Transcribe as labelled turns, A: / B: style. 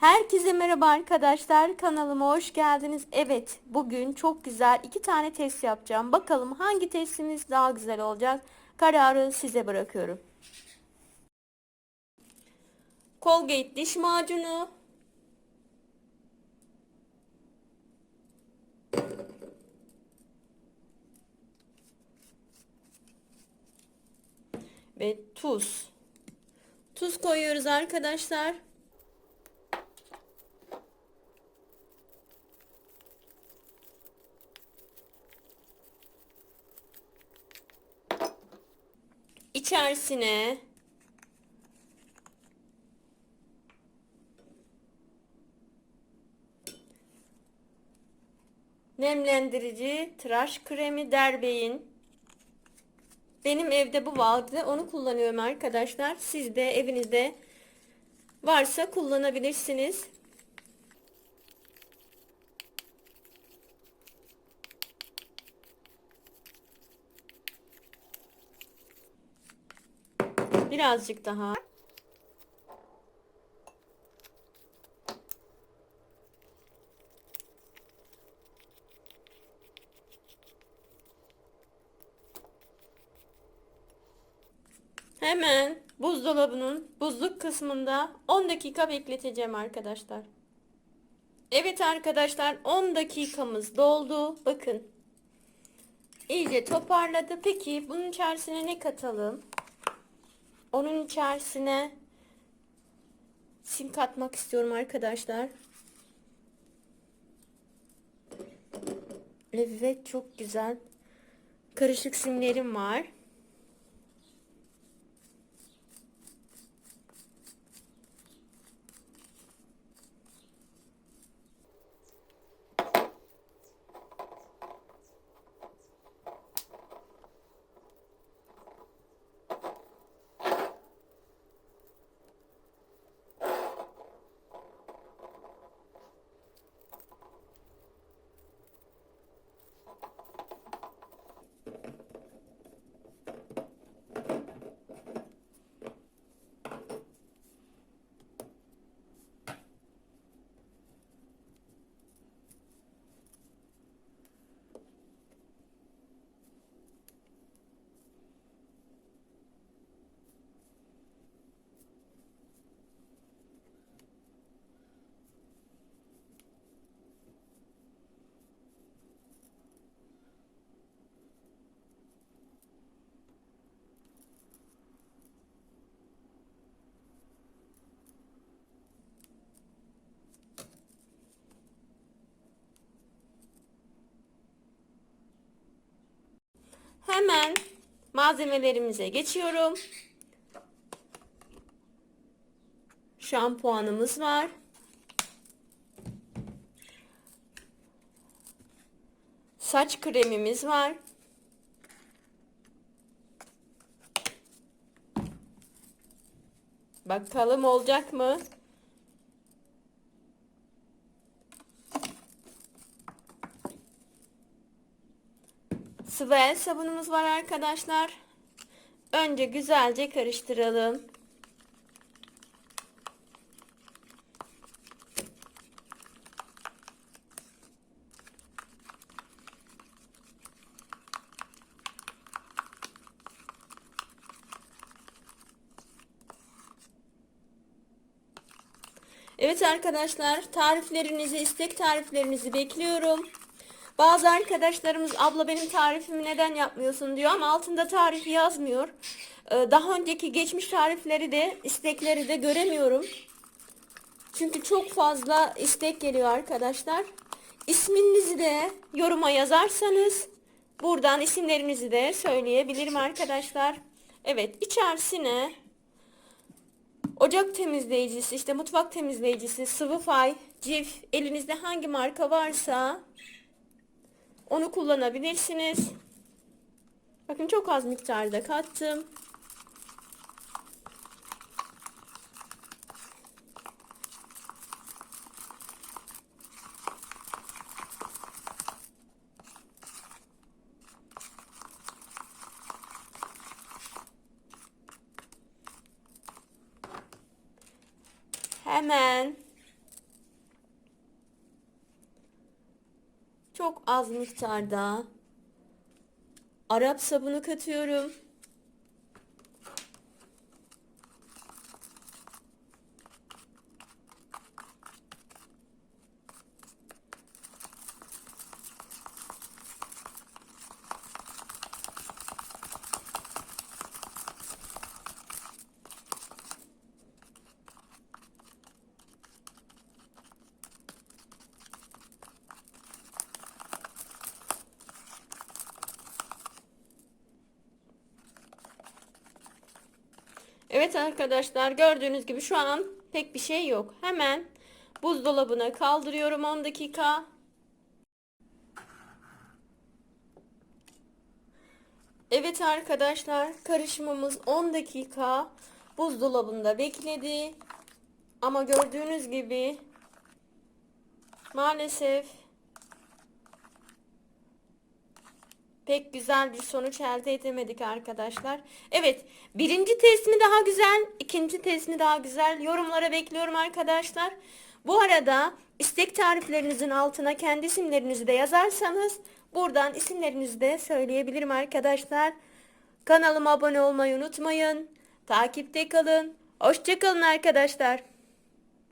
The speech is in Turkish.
A: Herkese merhaba arkadaşlar kanalıma hoş geldiniz. Evet bugün çok güzel iki tane test yapacağım. Bakalım hangi testimiz daha güzel olacak. Kararı size bırakıyorum. Colgate diş macunu. Ve tuz. Tuz koyuyoruz arkadaşlar. İçerisine nemlendirici tıraş kremi derbeyin. Benim evde bu vardı. Onu kullanıyorum arkadaşlar. Siz de evinizde varsa kullanabilirsiniz Birazcık daha. Hemen buzdolabının buzluk kısmında 10 dakika bekleteceğim arkadaşlar. Evet arkadaşlar 10 dakikamız doldu. Bakın. İyice toparladı. Peki bunun içerisine ne katalım? Onun içerisine sim katmak istiyorum arkadaşlar. Evet çok güzel. Karışık simlerim var. Hemen malzemelerimize geçiyorum. Şampuanımız var. Saç kremimiz var. Bakalım olacak mı? Sıvı el sabunumuz var arkadaşlar. Önce güzelce karıştıralım. Evet arkadaşlar tariflerinizi istek tariflerinizi bekliyorum. Bazı arkadaşlarımız abla benim tarifimi neden yapmıyorsun diyor ama altında tarif yazmıyor. Ee, daha önceki geçmiş tarifleri de istekleri de göremiyorum. Çünkü çok fazla istek geliyor arkadaşlar. İsminizi de yoruma yazarsanız buradan isimlerinizi de söyleyebilirim arkadaşlar. Evet içerisine ocak temizleyicisi işte mutfak temizleyicisi sıvı fay cif elinizde hangi marka varsa onu kullanabilirsiniz. Bakın çok az miktarda kattım. Hemen çok az miktarda Arap sabunu katıyorum. Evet arkadaşlar gördüğünüz gibi şu an pek bir şey yok. Hemen buzdolabına kaldırıyorum 10 dakika. Evet arkadaşlar karışımımız 10 dakika buzdolabında bekledi. Ama gördüğünüz gibi maalesef pek güzel bir sonuç elde edemedik arkadaşlar. Evet birinci test mi daha güzel ikinci test mi daha güzel yorumlara bekliyorum arkadaşlar. Bu arada istek tariflerinizin altına kendi isimlerinizi de yazarsanız buradan isimlerinizi de söyleyebilirim arkadaşlar. Kanalıma abone olmayı unutmayın. Takipte kalın. Hoşçakalın arkadaşlar.